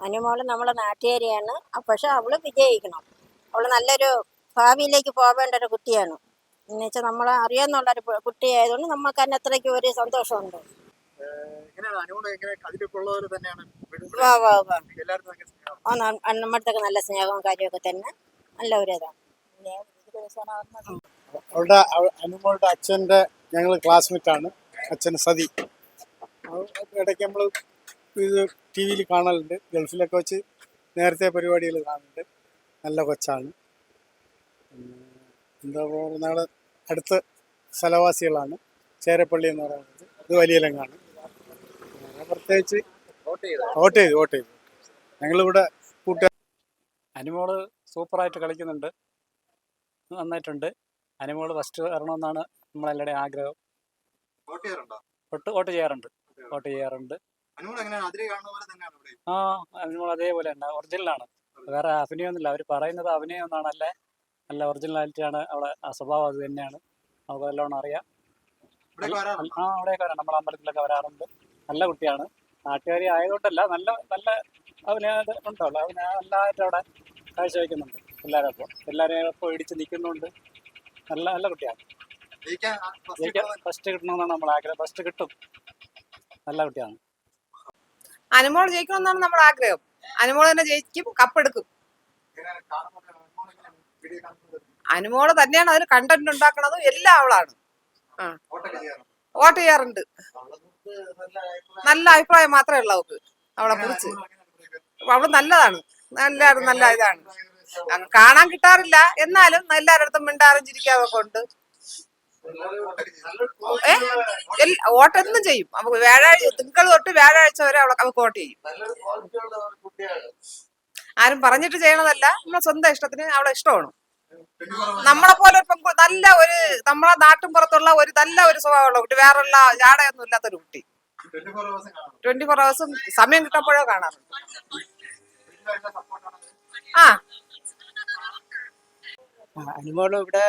അനുമോൾ നമ്മളെ നാട്ടുകാരിയാണ്. പക്ഷെ അവൾ വിജയിക്കണം. അവൾ നല്ലൊരു ഭാവിയിലേക്ക് പോവേണ്ട ഒരു കുട്ടിയാണ്. എന്ന് വെച്ചാൽ നമ്മളെ അറിയാന്നുള്ള ഒരു കുട്ടിയായതുകൊണ്ട് നമുക്ക് തന്നെ അത്രയ്ക്ക് ഒരു സന്തോഷമുണ്ട്. നമ്മുടെ നല്ല സ്നേഹവും കാര്യമൊക്കെ തന്നെ. നല്ല ഒരു ഇതാണ് അവളുടെ അവ- അനുമോളുടെ അച്ഛന്റെ ഞങ്ങൾ ക്ലാസ്മേറ്റ് ആണ്. അച്ഛൻ സതി. ഇടയ്ക്ക് നമ്മൾ ഇത് ടി വിയിൽ കാണലുണ്ട്. ഗൾഫിലൊക്കെ വെച്ച് നേരത്തെ പരിപാടികൾ കാണുന്നുണ്ട് നല്ല കൊച്ചാണ്. എന്താ പറയുക ഞങ്ങൾ അടുത്ത സ്ഥലവാസികളാണ്. ചേരപ്പള്ളി എന്ന് പറയുന്നത്. ഇത് വലിയ ലങ്കാണ് പ്രത്യേകിച്ച് വോട്ട് ചെയ്തോ വോട്ട് ചെയ്തു. ഞങ്ങളിവിടെ കൂട്ടുകാർ അനിമോൾ സൂപ്പറായിട്ട് കളിക്കുന്നുണ്ട്. നന്നായിട്ടുണ്ട്. അനിമോൾ ഫസ്റ്റ് വരണമെന്നാണ് നമ്മളെല്ലാവരുടെയും ആഗ്രഹം. വോട്ട് ചെയ്യാറുണ്ടോ? വോട്ട് വോട്ട് ചെയ്യാറുണ്ട്. വോട്ട് ചെയ്യാറുണ്ട്. ആ അനുമോൾ അതേപോലെ ഉണ്ട് ഒറിജിനലാണ് വേറെ അഭിനയമൊന്നുമില്ല അവർ പറയുന്നത് അഭിനയം അല്ലേ നല്ല ഒറിജിനാലിറ്റിയാണ് അവിടെ ആ സ്വഭാവം അത് തന്നെയാണ്. നമുക്ക് നല്ലോണം അറിയാം. ആ അവിടെയൊക്കെ വരാം. നമ്മളെ അമ്പലത്തിലൊക്കെ വരാറുണ്ട്. നല്ല കുട്ടിയാണ്. നാട്ടുകാരി ആയതുകൊണ്ടല്ല നല്ല നല്ല അഭിനയത് ഉണ്ടല്ലോ അഭിനയം നല്ലതായിട്ട് അവിടെ കാഴ്ചവെക്കുന്നുണ്ട് എല്ലാവരും അപ്പോൾ. എല്ലാവരെയും ഇപ്പോൾ ഇടിച്ച് നിൽക്കുന്നുണ്ട്. നല്ല നല്ല കുട്ടിയാണ്. ഫസ്റ്റ് കിട്ടണമെന്നാണ് നമ്മൾ ആഗ്രഹം. ഫസ്റ്റ് കിട്ടും. നല്ല കുട്ടിയാണ്. അനുമോൾ ജയിക്കണമെന്നാണ് നമ്മുടെ ആഗ്രഹം. അനുമോൾ തന്നെ ജയിക്കും കപ്പെടുക്കും. അനുമോൾ തന്നെയാണ് അതിന് കണ്ടന്റ് ഉണ്ടാക്കണതും എല്ലാം അവളാണ്. വോട്ട് ചെയ്യാറുണ്ട്. നല്ല അഭിപ്രായം- മാത്രമേ ഉള്ളൂ അവൾക്ക് അവളെ കുറിച്ച്? അവൾ നല്ലതാണ്. നല്ല നല്ല ഇതാണ്. കാണാൻ കിട്ടാറില്ല. എന്നാലും എല്ലാവരുടെ അടുത്തും മിണ്ടാറും ചിരിക്കാതൊക്കെ ഉണ്ട്. എല്ലാവരും വോട്ടൊക്കെ ചെയ്യും. നമുക്ക് വ്യാഴാഴ്ച തിങ്കൾ തൊട്ട് വ്യാഴാഴ്ച വരെ അവളെ അവൾക്ക് വോട്ട് ചെയ്യും. ആരും പറഞ്ഞിട്ട് ചെയ്യണതല്ല നമ്മളെ സ്വന്തം ഇഷ്ടത്തിന് അവളെ ഇഷ്ടമാണ് നമ്മളെ പോലെ ഒരു പെൺകുട്ടി നല്ല ഒരു നമ്മളെ നാട്ടും പുറത്തുള്ള ഒരു നല്ല ഒരു സ്വഭാവമുള്ള കുട്ടി വേറെയുള്ള ജാടയൊന്നും ഇല്ലാത്തൊരു കുട്ടി 24 hours ട്വന്റി ഫോർ ഹവേഴ്സും സമയം കിട്ടുമ്പോഴോ കാണാറുണ്ട്. ആ അനുഭവം ഇവിടെ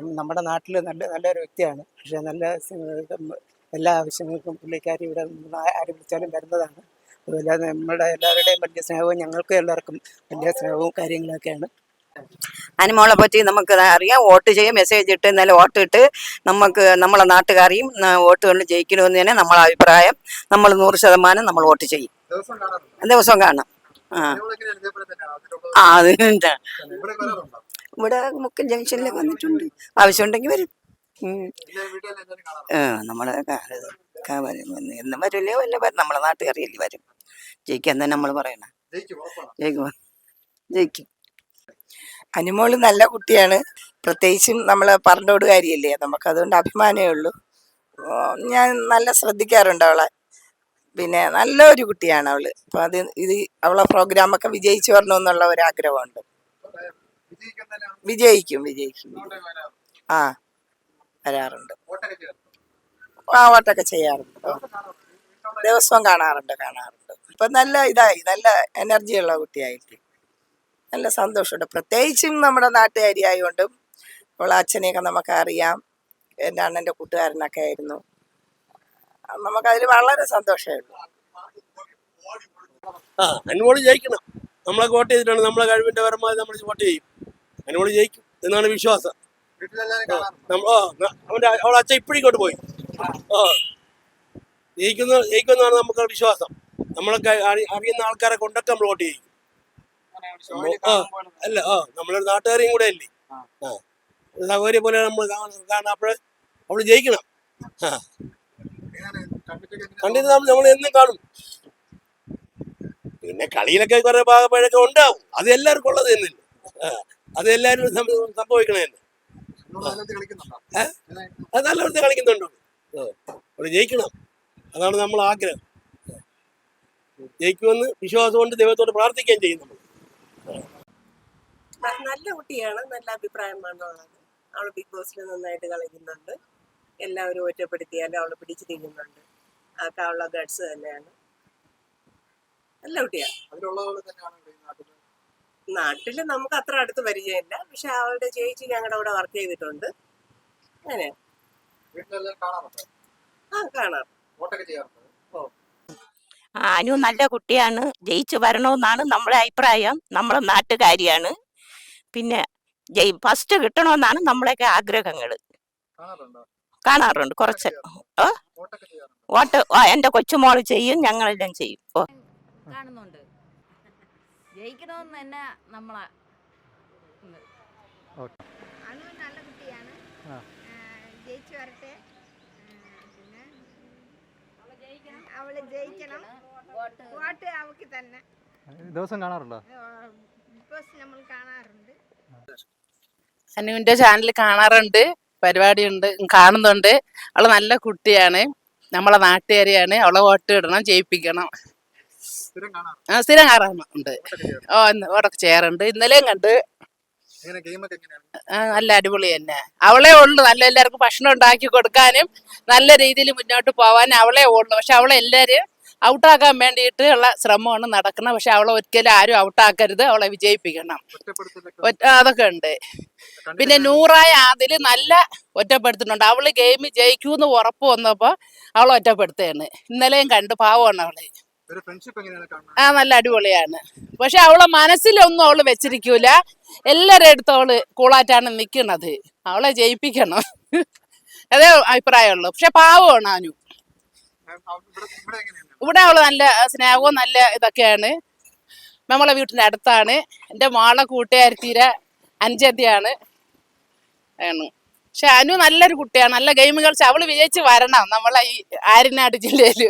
നമ്മുടെ നാട്ടിൽ നല്ല നല്ലൊരു വ്യക്തിയാണ്. പക്ഷേ നല്ല എല്ലാ ആവശ്യങ്ങൾക്കും പുള്ളിക്കാരി ഇവിടെ ആര് വിളിച്ചാലും വരുന്നതാണ്. അതുപോലെ നമ്മുടെ എല്ലാവരുടെയും വലിയ സ്നേഹവും ഞങ്ങൾക്കും എല്ലാവർക്കും വലിയ സ്നേഹവും കാര്യങ്ങളൊക്കെയാണ്. അനുമോളെ പറ്റി നമുക്ക് അറിയാം. വോട്ട് ചെയ്യും മെസ്സേജ് ഇട്ട് ഇന്നലെ വോട്ട് ഇട്ട് നമുക്ക് നമ്മളെ നാട്ടുകാരെയും ന- വോട്ട് കൊണ്ട് ജയിക്കണമെന്ന് തന്നെ നമ്മളെ അഭിപ്രായം. നമ്മൾ നൂറ് ശതമാനം നമ്മൾ വോട്ട് ചെയ്യും. ദിവസം കാണാം. ആ. ആ. ഇവിടെ മുക്കൽ ജംഗ്ഷനിലേക്ക് വന്നിട്ടുണ്ട്. ആവശ്യമുണ്ടെങ്കിൽ വരും. നമ്മളെ. എന്നും വരില്ലേ വല്ല വരും നമ്മളെ നാട്ടുകാരിയല്ലേ വരും. ജയിക്കാൻ തന്നെ നമ്മൾ പറയണ. ജയിക്കും? ജയിക്കും അനുമോൾ നല്ല കുട്ടിയാണ്. പ്രത്യേകിച്ചും നമ്മളെ പറഞ്ഞോടുകാരിയല്ലേ നമുക്ക് അതുകൊണ്ട് അഭിമാനമേ ഉള്ളൂ. ഞാൻ നല്ല ശ്രദ്ധിക്കാറുണ്ട് അവളെ. പിന്നെ നല്ലൊരു കുട്ടിയാണ് അവൾ. അപ്പൊ അത് ഇത് അവളെ പ്രോഗ്രാമൊക്കെ വിജയിച്ചു വരണമെന്നുള്ള ഒരു ആഗ്രഹമുണ്ട് വിജയിക്കും വിജയിക്കും ആ വരാറുണ്ട്? ആ വോട്ടൊക്കെ ചെയ്യാറുണ്ട്. ദിവസവും കാണാറുണ്ട് കാണാറുണ്ട്. ഇപ്പൊ നല്ല ഇതായി നല്ല എനർജി ഉള്ള കുട്ടിയായിട്ട്. നല്ല സന്തോഷമുണ്ട്. പ്രത്യേകിച്ചും നമ്മുടെ നാട്ടുകാരി ആയതുകൊണ്ടും അവളെ അച്ഛനെയൊക്കെ നമുക്ക് അറിയാം. എന്റെ അണ്ണന്റെ കൂട്ടുകാരനൊക്കെ ആയിരുന്നു. നമുക്കതിൽ വളരെ സന്തോഷമേ ഉള്ളൂ. ആ അനുമോൾ ജയിക്കണം. നമ്മളെ വോട്ട് ചെയ്തിട്ടാണ് നമ്മളെ കഴിവിന്റെ പരമാവധി നമ്മൾ വോട്ട് ചെയ്യും. അനുമോൾ ജയിക്കും എന്നാണ് വിശ്വാസം. അവന്റെ അവളെ അച്ഛൻ ഇപ്പോഴും ഇങ്ങോട്ട് പോയി. ആ ജയിക്കുന്ന ജയിക്കുമെന്നാണ് നമുക്ക് വിശ്വാസം. നമ്മളൊക്കെ അറി- അറിയുന്ന ആൾക്കാരെ കൊണ്ടൊക്കെ നമ്മൾ വോട്ട് ചെയ്യും. ആ അല്ല ആ നമ്മളൊരു നാട്ടുകാരെയും കൂടെ അല്ലേ? ആ. സൗകര്യം പോലെ നമ്മൾ കാരണം അപ്പോൾ അവൾ ജയിക്കണം. ആ. കണ്ടിട്ട് നമ്മൾ എന്നും കാണും. പിന്നെ കളിയിലൊക്കെ കുറെ ഭാഗപ്പഴൊക്കെ ഉണ്ടാവും. അത് എല്ലാവർക്കും ഉള്ളത് എന്നല്ലേ. ആ, അത് എല്ലാവരും സംഭവിക്കണേ? അത് നല്ലവർക്ക് കളിക്കുന്നുണ്ടോ. അവിടെ ജയിക്കണം. അതാണ് നമ്മൾ ആഗ്രഹം. ജയിക്കുമെന്ന് വിശ്വാസം കൊണ്ട് ദൈവത്തോട് പ്രാർത്ഥിക്കുകയും ചെയ്യും നമ്മൾ നല്ല കുട്ടിയാണ്. നല്ല അഭിപ്രായമാണ് ഉള്ളത് അവൾ ബിഗ് ബോസിൽ നന്നായിട്ട് കളിക്കുന്നുണ്ട്. എല്ലാവരും ഒറ്റപ്പെടുത്തിയാലും അവൾ പിടിച്ചു നിൽക്കുന്നുണ്ട് അതൊക്കെ അവളുടെ ഗഡ്സ് തന്നെയാണ്. നല്ല കുട്ടിയാണ് അതിലുള്ളവർ തന്നെയാണ് നാട്ടിൽ നമുക്ക് അത്ര അടുത്ത് പരിചയമില്ല. പക്ഷെ അവളുടെ ചേച്ചി ഞങ്ങളുടെ അവിടെ വർക്ക് ചെയ്തിട്ടുണ്ട്. അങ്ങനെ. ആ കാണാം. ആ, അനു നല്ല കുട്ടിയാണ്. ജയിച്ചു വരണമെന്നാണ് നമ്മളെ അഭിപ്രായം. നമ്മളെ നാട്ടുകാരിയാണ്. പിന്നെ ജയി ഫസ്റ്റ് കിട്ടണമെന്നാണ് നമ്മളെയൊക്കെ ആഗ്രഹങ്ങൾ കാണാറുണ്ടോ? കാണാറുണ്ട് കുറച്ച്. ഓ എന്റെ എന്റെ കൊച്ചുമോൾ ചെയ്യും ഞങ്ങളെല്ലാം ചെയ്യും. ഓ. കാണുന്നുണ്ട്. ജയിക്കണമെന്ന് തന്നെ നമ്മളെ അനു നല്ല കുട്ടിയാണ്. ജയിച്ചു വരട്ടെ. പിന്നെ അവൾ ജയിക്കണം. വോട്ട്. അവക്ക് തന്നെ. ദിവസം കാണാറുണ്ടോ? നമ്മൾ കാണാറുണ്ട്. അനുവിന്റെ ചാനൽ കാണാറുണ്ട്. പരിപാടിയുണ്ട് കാണുന്നുണ്ട്. അവൾ നല്ല കുട്ടിയാണ്. നമ്മളെ നാട്ടുകാരിയാണ്. അവളെ വോട്ട് ഇടണം ജയിപ്പിക്കണം. ആ, സ്ഥിരം കാണാറുണ്ട്. ഓ ഓടൊക്കെ ചെയ്യാറുണ്ട്. ഇന്നലെയും കണ്ട്. നല്ല അടിപൊളി തന്നെ. അവളെ ഉള്ളു. നല്ല എല്ലാവർക്കും ഭക്ഷണം ഉണ്ടാക്കി കൊടുക്കാനും നല്ല രീതിയിൽ മുന്നോട്ട് പോവാനും അവളെ ഉള്ളു. പക്ഷെ അവളെ എല്ലാവരും ഔട്ടാക്കാൻ വേണ്ടിയിട്ട് ഉള്ള ശ്രമമാണ് നടക്കുന്നത്. പക്ഷെ അവളെ ഒരിക്കലും ആരും ഔട്ടാക്കരുത് അവളെ വിജയിപ്പിക്കണം. അതൊക്കെ ഉണ്ട്. പിന്നെ നൂറായ അതിൽ നല്ല ഒറ്റപ്പെടുത്തുന്നുണ്ട്. അവൾ ഗെയിം ജയിക്കൂന്ന് ഉറപ്പ് വന്നപ്പോ അവളെ ഒറ്റപ്പെടുത്തുകയാണ് ഇന്നലെയും കണ്ട്. പാവമാണ് അവൾ. ആ നല്ല അടിപൊളിയാണ്. പക്ഷെ അവളെ മനസ്സിലൊന്നും അവൾ വെച്ചിരിക്കൂല. എല്ലാവരുടെ അടുത്തും അവൾ കൂളായിട്ടാണ് നിൽക്കുന്നത് അവളെ ജയിപ്പിക്കണം. അതേ അഭിപ്രായമുള്ളൂ. പക്ഷെ പാവമാണ് അനു. ഇവിടെ അവൾ നല്ല സ്നേഹവും നല്ല ഇതൊക്കെയാണ്. നമ്മളെ വീട്ടിന്റെ അടുത്താണ്. എന്റെ മോളെ കൂട്ടുകാരത്തീരെ അഞ്ചതിയാണ് ആണ്. പക്ഷെ അനു നല്ലൊരു കുട്ടിയാണ്. നല്ല ഗെയിം കളിച്ച് അവൾ വിജയിച്ച് വരണം നമ്മളെ ഈ ആര്യനാട് ജില്ലയിൽ.